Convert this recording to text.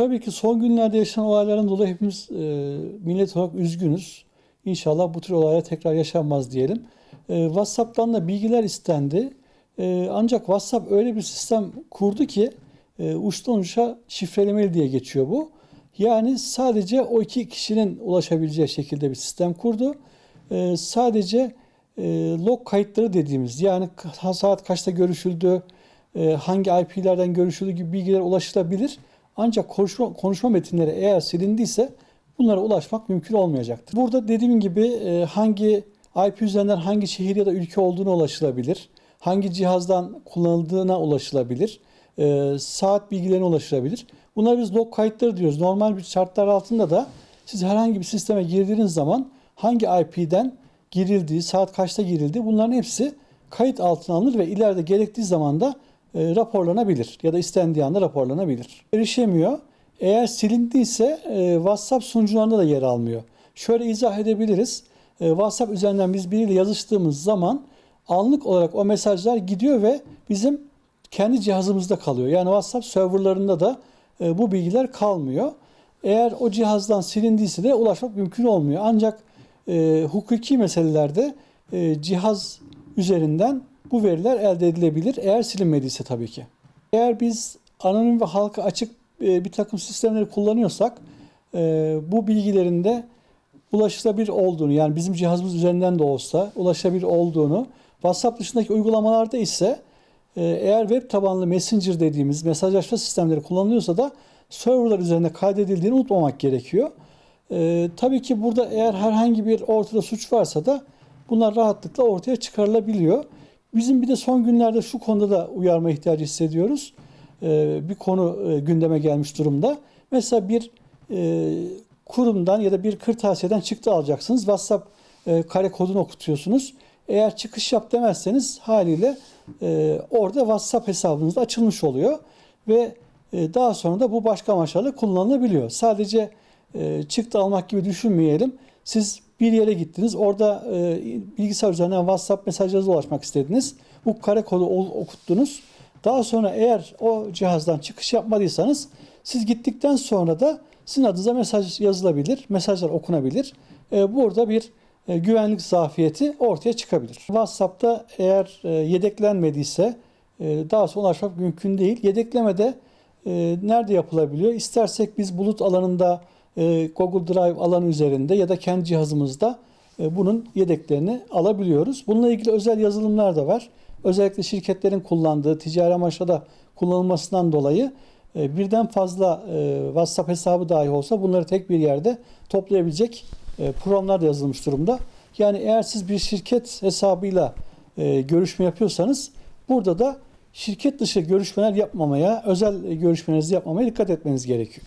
Tabii ki son günlerde yaşanan olayların dolayı hepimiz e, millet olarak üzgünüz. İnşallah bu tür olaylar tekrar yaşanmaz diyelim. E, WhatsApp'tan da bilgiler istendi. E, ancak WhatsApp öyle bir sistem kurdu ki e, uçtan uca şifrelemeli diye geçiyor bu. Yani sadece o iki kişinin ulaşabileceği şekilde bir sistem kurdu. E, sadece e, log kayıtları dediğimiz yani saat kaçta görüşüldü, e, hangi IP'lerden görüşüldü gibi bilgiler ulaşılabilir. Ancak konuşma, konuşma metinleri eğer silindiyse bunlara ulaşmak mümkün olmayacaktır. Burada dediğim gibi e, hangi IP üzerinden hangi şehir ya da ülke olduğuna ulaşılabilir. Hangi cihazdan kullanıldığına ulaşılabilir. e, saat bilgilerine ulaşılabilir. Bunlar biz log kayıtları diyoruz. Normal bir şartlar altında da siz herhangi bir sisteme girdiğiniz zaman hangi IP'den girildiği, saat kaçta girildiği bunların hepsi kayıt altına alınır ve ileride gerektiği zaman da e, raporlanabilir ya da istendiği anda raporlanabilir. Erişemiyor. Eğer silindiyse e, WhatsApp sunucularında da yer almıyor. Şöyle izah edebiliriz. E, WhatsApp üzerinden biz biriyle yazıştığımız zaman anlık olarak o mesajlar gidiyor ve bizim kendi cihazımızda kalıyor. Yani WhatsApp serverlarında da bu bilgiler kalmıyor. Eğer o cihazdan silindiyse de ulaşmak mümkün olmuyor. Ancak e, hukuki meselelerde e, cihaz üzerinden bu veriler elde edilebilir eğer silinmediyse tabii ki. Eğer biz anonim ve halka açık e, bir takım sistemleri kullanıyorsak e, bu bilgilerin de ulaşılabilir olduğunu yani bizim cihazımız üzerinden de olsa ulaşılabilir olduğunu WhatsApp dışındaki uygulamalarda ise e, eğer web tabanlı Messenger dediğimiz mesajlaşma sistemleri kullanılıyorsa da serverlar üzerinde kaydedildiğini unutmamak gerekiyor. E, tabii ki burada eğer herhangi bir ortada suç varsa da bunlar rahatlıkla ortaya çıkarılabiliyor. Bizim bir de son günlerde şu konuda da uyarma ihtiyacı hissediyoruz. E, bir konu e, gündeme gelmiş durumda. Mesela bir e, kurumdan ya da bir kırtasiyeden çıktı alacaksınız. WhatsApp e, kare kodunu okutuyorsunuz. Eğer çıkış yap demezseniz haliyle orada WhatsApp hesabınız açılmış oluyor ve daha sonra da bu başka amaçlarla kullanılabiliyor. Sadece çıktı almak gibi düşünmeyelim. Siz bir yere gittiniz. Orada e, bilgisayar üzerinden WhatsApp mesajlarınıza ulaşmak istediniz. Bu kare kodu okuttunuz. Daha sonra eğer o cihazdan çıkış yapmadıysanız siz gittikten sonra da sizin adınıza mesaj yazılabilir, mesajlar okunabilir. E, burada bir e, güvenlik zafiyeti ortaya çıkabilir. WhatsApp'ta eğer e, yedeklenmediyse e, daha sonra ulaşmak mümkün değil. Yedeklemede e, nerede yapılabiliyor? İstersek biz bulut alanında Google Drive alanı üzerinde ya da kendi cihazımızda e, bunun yedeklerini alabiliyoruz. Bununla ilgili özel yazılımlar da var. Özellikle şirketlerin kullandığı ticari amaçla da kullanılmasından dolayı e, birden fazla e, WhatsApp hesabı dahi olsa bunları tek bir yerde toplayabilecek e, programlar da yazılmış durumda. Yani eğer siz bir şirket hesabıyla e, görüşme yapıyorsanız burada da şirket dışı görüşmeler yapmamaya, özel görüşmelerinizi yapmamaya dikkat etmeniz gerekiyor.